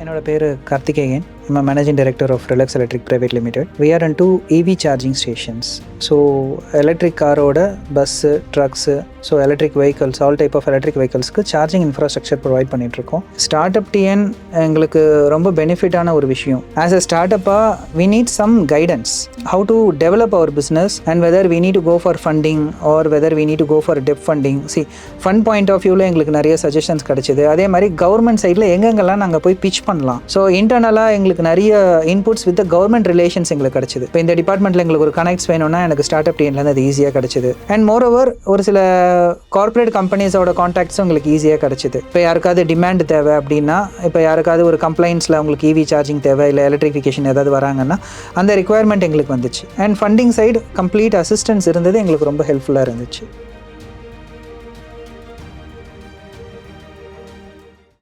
என்னோடய பேர் Karthikeyan. I'm a managing director of Relax Electric Private Limited. We are into EV charging stations. So electric காரோட bus trucks so electric vehicles all type of electric வெஹிக்கல்ஸ்க்கு charging infrastructure provide பண்ணிகிட்ருக்கோம் start up TN எங்களுக்கு ரொம்ப பெனிஃபிட்டான ஒரு விஷயம். As a start அப்பாக we need some guidance how to develop our business and whether we need to go for funding or whether we need to go for debt funding seed fund point of வியூவில் எங்களுக்கு நிறைய suggestions கிடச்சிது. அதே மாதிரி government சைடில் எங்கெங்கெல்லாம் நாங்கள் போய் பிச் பண்ணலாம். ஸோ இன்டர்னலாக எங்களுக்கு நிறைய இன்புட்ஸ் வித் கவர்மெண்ட் ரிலேஷன்ஸ் எங்களுக்கு கிடச்சிது. இப்போ இந்த டிபார்ட்மெண்ட்டில் எங்களுக்கு ஒரு கனெக்ட்ஸ் வேணும்னா எனக்கு ஸ்டார்ட் அப் டீம்லேருந்து அது ஈஸியாக கிடச்சிது. அண்ட் மோர் ஓவர் ஒரு சில கார்ப்பரேட் கம்பெனிஸோட காண்டாக்ட்ஸும் எங்களுக்கு ஈஸியாக கிடச்சிது. இப்போ யாருக்காவது டிமாண்ட் தேவை அப்படின்னா இப்போ யாருக்காவது ஒரு கம்ப்ளைண்ட்ஸில் உங்களுக்கு இவி சார்ஜிங் தேவை இல்லை எலக்ட்ரிஃபிகேஷன் ஏதாவது வராங்கன்னா அந்த ரெக்குவயர்மெண்ட் எங்களுக்கு வந்துச்சு. And funding side complete assistance இருந்தது எங்களுக்கு ரொம்ப ஹெல்ப்ஃபுல்லாக இருந்துச்சு.